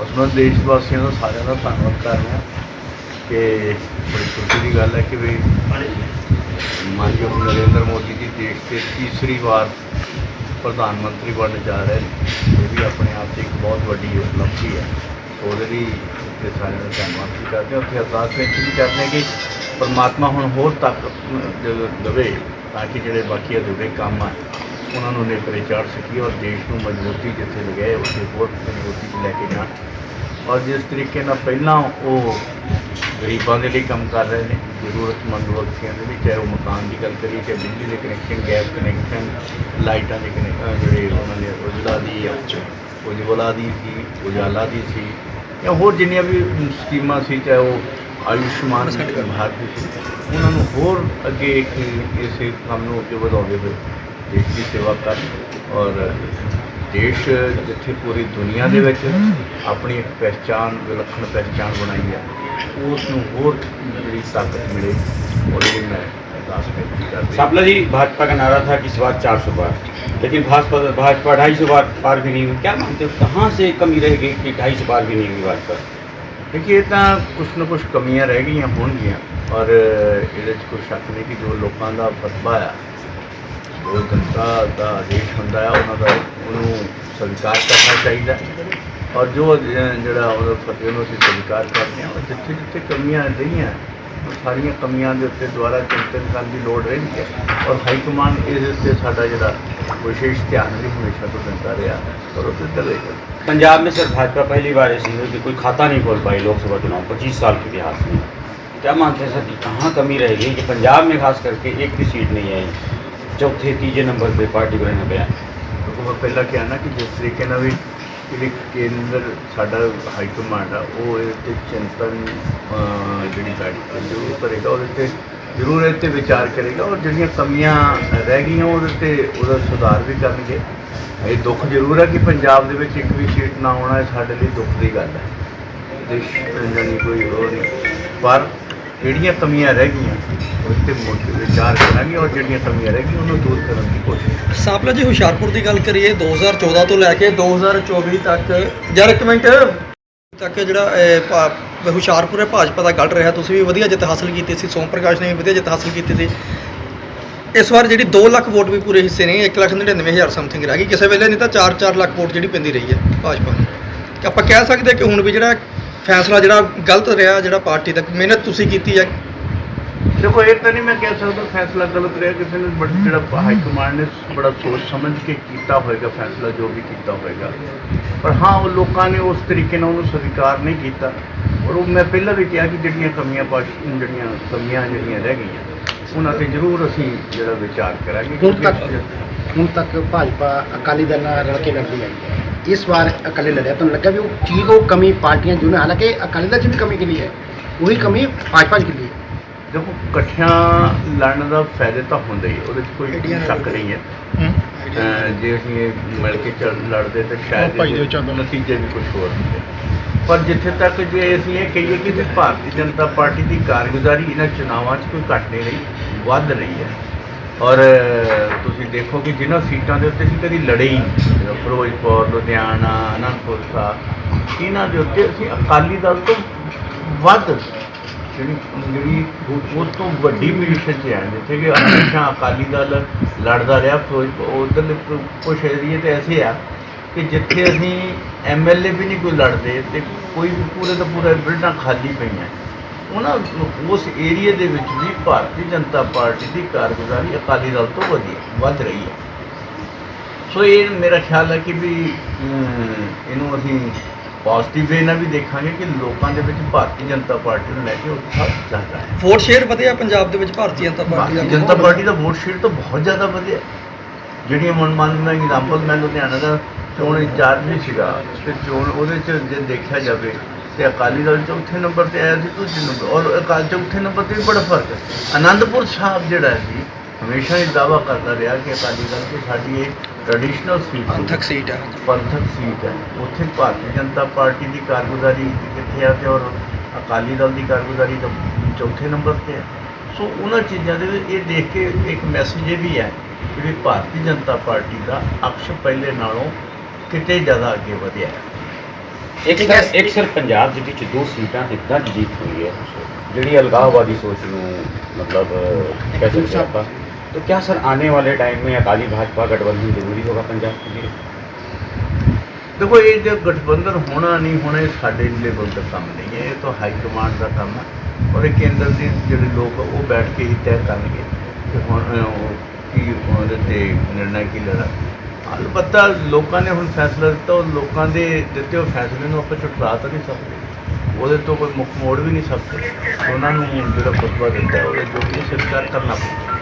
ਬਸ ਮੈਂ ਦੇਸ਼ ਵਾਸੀਆਂ ਦਾ ਸਾਰਿਆਂ ਦਾ ਧੰਨਵਾਦ ਕਰ ਰਿਹਾ। ਕਿ ਬੜੀ ਖੁਸ਼ੀ ਦੀ ਗੱਲ ਹੈ ਕਿ ਵੀ ਮਾਨਯੋਗ ਨਰਿੰਦਰ ਮੋਦੀ ਜੀ ਦੇਸ਼ ਦੇ ਤੀਸਰੀ ਵਾਰ ਪ੍ਰਧਾਨ ਮੰਤਰੀ ਬਣਨ ਜਾ ਰਹੇ ਨੇ। ਇਹ ਵੀ ਆਪਣੇ ਆਪ 'ਚ ਇੱਕ ਬਹੁਤ ਵੱਡੀ ਉਪਲਬਧੀ ਹੈ। ਉਹਦੇ ਲਈ ਇੱਥੇ ਸਾਰਿਆਂ ਦਾ ਧੰਨਵਾਦ ਵੀ ਕਰਦੇ ਹਾਂ। ਉੱਥੇ ਅਰਦਾਸ ਬੇਨਤੀ ਵੀ ਕਰਦੇ ਹਾਂ ਕਿ ਪਰਮਾਤਮਾ ਹੁਣ ਹੋਰ ਤੱਕ ਦੇਵੇ ਤਾਂ ਕਿ ਜਿਹੜੇ ਬਾਕੀ ਅਧੂਰੇ ਕੰਮ ਆ ਉਹਨਾਂ ਨੂੰ ਨੇਪਰੇ ਚਾੜ ਸਕੀਏ ਔਰ ਦੇਸ਼ ਨੂੰ ਮਜ਼ਬੂਤੀ ਜਿੱਥੇ ਲਗਾਏ ਉੱਥੇ ਹੋਰ ਮਜ਼ਬੂਤੀ ਲੈ ਕੇ ਜਾਣ ਔਰ ਜਿਸ ਤਰੀਕੇ ਨਾਲ ਪਹਿਲਾਂ ਉਹ ਗਰੀਬਾਂ ਦੇ ਲਈ ਕੰਮ ਕਰ ਰਹੇ ਨੇ ਜ਼ਰੂਰਤਮੰਦ ਵਿਅਕਤੀਆਂ ਦੇ ਲਈ ਚਾਹੇ ਉਹ ਮਕਾਨ ਦੀ ਗੱਲ ਕਰੀਏ ਚਾਹੇ ਬਿਜਲੀ ਦੇ ਕਨੈਕਸ਼ਨ ਗੈਸ ਕਨੈਕਸ਼ਨ ਲਾਈਟਾਂ ਦੇ ਕਨੈਕਸ਼ਨ ਜਿਹੜੇ ਉਹਨਾਂ ਨੇ ਉਜਲਾ ਦੀ ਉਜਵਲਾ ਦੀ ਸੀ ਉਜਾਲਾ ਦੀ ਸੀ ਜਾਂ ਹੋਰ ਜਿੰਨੀਆਂ ਵੀ ਸਕੀਮਾਂ ਸੀ ਚਾਹੇ ਉਹ ਆਯੁਸ਼ਮਾਨ ਭਾਰਤ ਦੀ ਸੀ ਉਹਨਾਂ ਨੂੰ ਹੋਰ ਅੱਗੇ ਇੱਕ ਇਸੇ ਕੰਮ ਨੂੰ ਅੱਗੇ ਵਧਾਉਂਦੇ ਹੋਏ ਦੇਸ਼ ਦੀ ਸੇਵਾ ਕਰਨ ਔਰ ਦੇਸ਼ ਜਿੱਥੇ ਪੂਰੀ ਦੁਨੀਆ ਦੇ ਵਿੱਚ ਆਪਣੀ ਇੱਕ ਪਛਾਣ ਵਿਲੱਖਣ ਪਛਾਣ ਬਣਾਈ ਹੈ ਉਸ ਨੂੰ ਹੋਰ ਜਿਹੜੀ ਤਾਕਤ ਮਿਲੇ ਉਹਦੇ ਲਈ ਮੈਂ ਅਰਦਾਸ ਬੇਨਤੀ ਕਰਦੀ ਸਾਬਲਾ जी भाजपा का नारा था कि इस बार 400 बार लेकिन भाजपा भाजपा 250 बार पार भी नहीं हुई क्या मानते हो कहाँ से कमी रह गई कि 250 बार भी नहीं हुई भाजपा ਦੇਖੀਏ ਤਾਂ ਕੁਛ ਨਾ ਕੁਛ ਕਮੀਆਂ ਰਹਿ ਗਈਆਂ ਹੋਣਗੀਆਂ। ਔਰ ਇਹਦੇ 'ਚ ਕੋਈ ਸ਼ੱਕ ਨਹੀਂ ਕਿ ਜੋ ਲੋਕਾਂ ਦਾ ਫਤਵਾ ਆ ਜੋ ਜਨਤਾ ਦਾ ਆਦੇਸ਼ ਹੁੰਦਾ ਆ ਉਹਨਾਂ ਦਾ ਉਹਨੂੰ ਸਵੀਕਾਰ ਕਰਨਾ ਚਾਹੀਦਾ ਔਰ ਜੋ ਅ, ਜਿਹੜਾ ਉਹਦਾ ਫਤਵੇ ਨੂੰ ਅਸੀਂ ਸਵੀਕਾਰ ਕਰਦੇ ਹਾਂ ਔਰ ਜਿੱਥੇ ਜਿੱਥੇ ਕਮੀਆਂ ਰਹੀਆਂ ਉਹ ਸਾਰੀਆਂ ਕਮੀਆਂ ਦੇ ਉੱਤੇ ਦੁਆਰਾ ਚਿੰਤਨ ਕਰਨ ਦੀ ਲੋੜ ਰਹਿੰਦੀ ਹੈ ਔਰ ਹਾਈ ਕਮਾਂਡ ਇਹਦੇ ਉੱਤੇ ਸਾਡਾ ਜਿਹੜਾ ਵਿਸ਼ੇਸ਼ ਧਿਆਨ ਵੀ ਹਮੇਸ਼ਾ ਤੋਂ ਦਿੰਦਾ ਰਿਹਾ ਔਰ ਉਹ ਤੇ ਰਹੇਗਾ पंजाब में सर भाजपा पहली बार ऐसी हुई कि कोई खाता नहीं खोल पाई लोकसभा चुनाव पच्चीस साल के इतिहास में क्या मानते हैं सर कि कहाँ कमी रह गई कि पंजाब में खास करके एक भी सीट नहीं आई चौथे तीजे नंबर पे पार्टी को रहना गया ਕਿਉਂਕਿ ਮੈਂ ਪਹਿਲਾਂ ਕਿਹਾ ਨਾ ਕਿ ਜਿਸ ਤਰੀਕੇ ਨਾਲ ਵੀ ਜਿਹੜੀ ਕੇਂਦਰ ਸਾਡਾ ਹਾਈ ਕਮਾਂਡ ਆ ਉਹ ਇਹ ਤੇ ਚਿੰਤਨ ਅਹ, ਜਿਹੜੀ ਸਾਡੀ ਜ਼ਰੂਰ ਕਰੇਗਾ ਉਹਦੇ ਤੇ ਜ਼ਰੂਰ ਇਹ ਤੇ ਵਿਚਾਰ ਕਰੇਗਾ ਔਰ ਜਿਹੜੀਆਂ ਕਮੀਆਂ ਰਹਿ ਗਈਆਂ ਉਹਦੇ ਤੇ ਉਹਦਾ ਸੁਧਾਰ ਵੀ ਕਰਨਗੇ ਇਹ ਦੁੱਖ ਜ਼ਰੂਰ ਹੈ ਕਿ ਪੰਜਾਬ ਦੇ ਵਿੱਚ ਇੱਕ ਵੀ ਸੀਟ ਨਾ ਆਉਣਾ ਇਹ ਸਾਡੇ ਲਈ ਦੁੱਖ ਦੀ ਗੱਲ ਹੈ ਦੇਸ਼ ਜਾਨੀ ਕੋਈ ਹੋਰ ਨਹੀਂ ਪਰ ਜਿਹੜੀਆਂ ਕਮੀਆਂ ਰਹਿ ਗਈਆਂ ਉਹ ਵਿਚਾਰ ਕਰਾਂਗੇ ਔਰ ਜਿਹੜੀਆਂ ਕਮੀਆਂ ਰਹਿ ਗਈਆਂ ਉਹਨੂੰ ਦੂਰ ਕਰਨ ਦੀ ਕੋਸ਼ਿਸ਼ ਸਾਪਲਾ ਜੀ, ਹੁਸ਼ਿਆਰਪੁਰ ਦੀ ਗੱਲ ਕਰੀਏ 2014 ਤੋਂ ਲੈ ਕੇ 2024 ਤੱਕ ਯਾਰ ਇੱਕ ਮਿੰਟ, ਤੱਕ ਜਿਹੜਾ ਹੁਸ਼ਿਆਰਪੁਰ ਹੈ, ਭਾਜਪਾ ਦਾ ਗੱਲ ਰਿਹਾ, ਤੁਸੀਂ ਵੀ ਵਧੀਆ ਜਿੱਤ ਹਾਸਲ ਕੀਤੀ ਸੀ, ਸੋਮ ਪ੍ਰਕਾਸ਼ ਨੇ ਵੀ ਵਧੀਆ ਜਿੱਤ ਹਾਸਲ ਕੀਤੀ ਸੀ। ਇਸ ਵਾਰ ਜਿਹੜੀ 2 ਲੱਖ ਵੋਟ ਵੀ ਪੂਰੇ ਹਿੱਸੇ ਨੇ 1 ਲੱਖ 99000 ਸਮਥਿੰਗ ਰਹਿ ਗਈ। ਕਿਸੇ ਵੇਲੇ ਨਹੀਂ ਤਾਂ 4-4 ਲੱਖ ਵੋਟ ਜਿਹੜੀ ਪੈਂਦੀ ਰਹੀ ਹੈ ਭਾਜਪਾ ਨੂੰ। ਆਪਾਂ ਕਹਿ ਸਕਦੇ ਕਿ ਹੁਣ ਵੀ ਜਿਹੜਾ ਫੈਸਲਾ ਜਿਹੜਾ ਗਲਤ ਰਿਹਾ, ਜਿਹੜਾ ਪਾਰਟੀ ਦਾ ਮਿਹਨਤ ਤੁਸੀਂ ਕੀਤੀ ਹੈ ਦੇਖੋ, ਇਹ ਤਾਂ ਨਹੀਂ ਮੈਂ ਕਹਿ ਸਕਦਾ ਫੈਸਲਾ ਗਲਤ ਰਿਹਾ। ਕਿਸੇ ਨੇ ਬਟ ਜਿਹੜਾ ਹਾਈ ਕਮਾਂਡ ਨੇ ਬੜਾ ਸੋਚ ਸਮਝ ਕੇ ਕੀਤਾ ਹੋਏਗਾ, ਫੈਸਲਾ ਜੋ ਵੀ ਕੀਤਾ ਹੋਏਗਾ। ਪਰ ਹਾਂ, ਉਹ ਲੋਕਾਂ ਨੇ ਉਸ ਤਰੀਕੇ ਨਾਲ ਉਹਨੂੰ ਸਵੀਕਾਰ ਨਹੀਂ ਕੀਤਾ। ਔਰ ਉਹ ਮੈਂ ਪਹਿਲਾਂ ਵੀ ਕਿਹਾ ਕਿ ਜਿਹੜੀਆਂ ਕਮੀਆਂ ਪਾਸ਼ ਜਿਹੜੀਆਂ ਕਮੀਆਂ ਜਿਹੜੀਆਂ ਰਹਿ ਗਈਆਂ, ਉਹਨਾਂ ਤੇ ਜ਼ਰੂਰ ਅਸੀਂ ਜਿਹੜਾ ਵਿਚਾਰ ਕਰਾਂਗੇ। ਹੁਣ ਤੱਕ ਹੁਣ ਤੱਕ ਭਾਜਪਾ ਅਕਾਲੀ ਦਲ ਨਾਲ ਰਲ ਕੇ ਲੜਦੀ ਆਈ ਹੈ। ਇਸ ਵਾਰ ਅਕਾਲੀ ਲੜਿਆ ਤੁਹਾਨੂੰ ਲੱਗਾ ਵੀ ਉਹ ਚੀਜ਼, ਉਹ ਕਮੀ ਪਾਰਟੀਆਂ ਜੋ ਨੇ? ਹਾਲਾਂਕਿ ਅਕਾਲੀ ਦਲ 'ਚ ਵੀ ਕਮੀ ਕਿਲੀ ਹੈ? ਉਹੀ ਕਮੀ ਭਾਜਪਾ 'ਚ ਕਿਲੀ ਹੈ? ਦੇਖੋ ਇਕੱਠਿਆਂ ਲੜਨ ਦਾ ਫਾਇਦੇ ਤਾਂ ਹੁੰਦਾ ਹੀ ਉਹਦੇ 'ਚ ਕੋਈ ਸ਼ੱਕ ਨਹੀਂ ਹੈ। ਅਹ ਜੇ ਅਸੀਂ ਇਹ ਮਿਲ ਕੇ ਚੱਲ ਲੜਦੇ ਤਾਂ ਸ਼ਾਇਦ ਨਤੀਜੇ ਵੀ ਕੁਝ ਹੋਰ ਹੁੰਦੇ। ਪਰ ਜਿੱਥੇ ਤੱਕ ਜੇ ਅਸੀਂ ਇਹ ਕਹੀਏ ਕਿ ਵੀ ਭਾਰਤੀ ਜਨਤਾ ਪਾਰਟੀ ਦੀ ਕਾਰਗੁਜ਼ਾਰੀ ਇਹਨਾਂ ਚੁਣਾਵਾਂ 'ਚ ਕੋਈ ਘਟ ਨਹੀਂ ਰਹੀ ਵੱਧ ਰਹੀ ਹੈ। ਔਰ ਤੁਸੀਂ ਦੇਖੋ ਕਿ ਜਿਨ੍ਹਾਂ ਸੀਟਾਂ ਦੇ ਉੱਤੇ ਅਸੀਂ ਕਦੀ ਲੜੇ ਹੀ ਨਹੀਂ। ਫਿਰੋਜ਼ਪੁਰ ਲੁਧਿਆਣਾ ਅਨੰਦਪੁਰ ਸਾਹਿਬ ਇਹਨਾਂ ਦੇ ਉੱਤੇ ਅਸੀਂ ਅਕਾਲੀ ਦਲ ਤੋਂ ਵੱਧ ਜਿਹੜੀ ਜਿਹੜੀ ਉਹ- ਉਸ ਤੋਂ ਵੱਡੀ ਪੋਜੀਸ਼ਨ 'ਚ ਹੈ ਜਿੱਥੇ ਕਿ ਹਮੇਸ਼ਾ ਅਕਾਲੀ ਦਲ ਲੜਦਾ ਰਿਹਾ, ਫਿਰੋਜ਼ਪੁਰ ਉਧਰਲੇ ਕੁਛ ਏਰੀਏ ਤੇ ਐਸੇ ਆ ਕਿ ਜਿੱਥੇ ਅਸੀਂ ਐਮਐਲਏ ਵੀ ਨਹੀਂ ਕੋਈ ਲੜਦੇ ਤੇ ਕੋਈ ਵੀ ਪੂਰੇ ਦਾ ਪੂਰਾ ਬਿਲਡਾਂ ਖਾਲੀ ਪਈਆਂ। ਉਹਨਾਂ ਉਸ ਏਰੀਏ ਦੇ ਵਿੱਚ ਵੀ ਭਾਰਤੀ ਜਨਤਾ ਪਾਰਟੀ ਦੀ ਕਾਰਗੁਜ਼ਾਰੀ ਅਕਾਲੀ ਦਲ ਤੋਂ ਵਧੀਆ ਵੱਧ ਰਹੀ ਹੈ। ਸੋ ਇਹ ਮੇਰਾ ਖਿਆਲ ਹੈ ਕਿ ਵੀ ਇਹਨੂੰ ਅਸੀਂ ਪੋਜ਼ਿਟਿਵ ਵੇ ਨਾਲ ਵੀ ਦੇਖਾਂਗੇ ਕਿ ਲੋਕਾਂ ਦੇ ਵਿੱਚ ਭਾਰਤੀ ਜਨਤਾ ਪਾਰਟੀ ਨੂੰ ਲੈ ਕੇ ਉਤਸ਼ਾਹ ਜ਼ਿਆਦਾ ਹੈ। ਵੋਟ ਸ਼ੇਅਰ ਵਧਿਆ ਪੰਜਾਬ ਦੇ ਵਿੱਚ ਭਾਰਤੀ ਜਨਤਾ ਪਾਰਟੀ ਭਾਰਤੀ ਦਾ ਜਨਤਾ ਪਾਰਟੀ ਦਾ ਵੋਟ ਸ਼ੇਅਰ ਤਾਂ ਬਹੁਤ ਜ਼ਿਆਦਾ ਵਧਿਆ ਜਿਹੜੀਆਂ ਮਨ ਮੰਨ ਮੈਂ ਐਗਜ਼ਾਮਪਲ ਮੈਂ ਲੁਧਿਆਣਾ ਦਾ ਚੋਣ ਇੰਚਾਰਜ ਵੀ ਸੀਗਾ ਤੇ ਚੋਣ ਉਹਦੇ ਚ ਜੇ ਦੇਖਿਆ ਜਾਵੇ ਤੇ ਅਕਾਲੀ ਦਲ ਚੌਥੇ ਨੰਬਰ ਤੇ ਆਇਆ ਸੀ ਦੂਜੇ ਨੰਬਰ ਔਰ ਅਕਾਲੀ ਚੌਥੇ ਨੰਬਰ ਤੇ ਵੀ ਬੜਾ ਫ਼ਰਕ ਹੈ। ਆਨੰਦਪੁਰ ਸਾਹਿਬ ਜਿਹੜਾ ਸੀ ਹਮੇਸ਼ਾ ਹੀ ਦਾਵਾ ਕਰਦਾ ਰਿਹਾ ਕਿ ਅਕਾਲੀ ਦਲ ਕਿ ਸਾਡੀ ਇਹ ਟ੍ਰੈਡੀਸ਼ਨਲ ਸੀਟ ਪੰਥਕ ਸੀਟ ਹੈ। ਪੰਥਕ ਸੀਟ ਹੈ। ਉੱਥੇ ਭਾਰਤੀ ਜਨਤਾ ਪਾਰਟੀ ਦੀ ਕਾਰਗੁਜ਼ਾਰੀ ਕਿੱਥੇ ਆ ਤੇ ਔਰ ਅਕਾਲੀ ਦਲ ਦੀ ਕਾਰਗੁਜ਼ਾਰੀ ਤਾਂ ਚੌਥੇ ਨੰਬਰ ਤੇ ਹੈ। ਸੋ ਉਹਨਾਂ ਚੀਜ਼ਾਂ ਦੇ ਵਿੱਚ ਇਹ ਦੇਖ ਕੇ ਇੱਕ ਮੈਸੇਜ ਇਹ ਵੀ ਹੈ ਕਿ ਭਾਰਤੀ ਜਨਤਾ ਪਾਰਟੀ ਦਾ ਅਕਸ਼ ਪਹਿਲੇ ਨਾਲੋਂ ਕਿਤੇ ਜ਼ਿਆਦਾ ਅੱਗੇ ਵਧਿਆ ਹੈ। ਇੱਕ ਸਰ ਇੱਕ ਸਰ ਪੰਜਾਬ ਦੇ ਵਿੱਚ ਦੋ ਸੀਟਾਂ ਤੇ ਗੱਜ ਜੀਤ ਹੋਈ ਹੈ। ਜਿਹੜੀ ਅਲਗਾਵਾਦੀ ਸੋਚ ਨੂੰ ਮਤਲਬ ਕਹਿ ਸਕਦੇ तो क्या सर आने वाले टाइम में अकाली भाजपा गठबंधन जरूरी होगा पंजाब के लिए ਦੇਖੋ ਇਹ ਜੋ ਗਠਬੰਧਨ ਹੋਣਾ ਨਹੀਂ ਹੋਣਾ ਇਹ ਸਾਡੇ ਲੈਵਲ ਦਾ ਕੰਮ ਨਹੀਂ ਹੈ ਇਹ ਤਾਂ ਹਾਈ ਕਮਾਂਡ ਦਾ ਕੰਮ ਹੈ ਔਰ ਇਹ ਕੇਂਦਰ ਦੇ ਜਿਹੜੇ ਲੋਕ ਆ, ਉਹ ਬੈਠ ਕੇ ਹੀ ਤੈਅ ਕਰਨਗੇ ਕਿ ਹੁਣ ਅ, ਉਹ ਕੀ ਉਹਦੇ ਤੇ ਨਿਰਣਾ ਕੀ ਲੈਣਾ ਅਲਬੱਤਾ ਲੋਕਾਂ ਨੇ ਹੁਣ ਫੈਸਲਾ ਦਿੱਤਾ ਉਹ ਲੋਕਾਂ ਦੇ ਦਿੱਤੇ ਹੋਏ ਫੈਸਲੇ ਨੂੰ ਆਪਾਂ ਝੁਠਲਾ ਤਾਂ ਨਹੀਂ ਸਕਦੇ ਉਹਦੇ ਤੋਂ ਕੋਈ ਮੁੱਖ ਮੋੜ ਵੀ ਨਹੀਂ ਸਕਦੇ ਉਹਨਾਂ ਨੂੰ ਜਿਹੜਾ ਫਤਵਾ ਦਿੱਤਾ ਹੈ, ਉਹਦੇ ਜੋ ਵੀ ਸਵੀਕਾਰ ਕਰਨਾ ਪਊਗਾ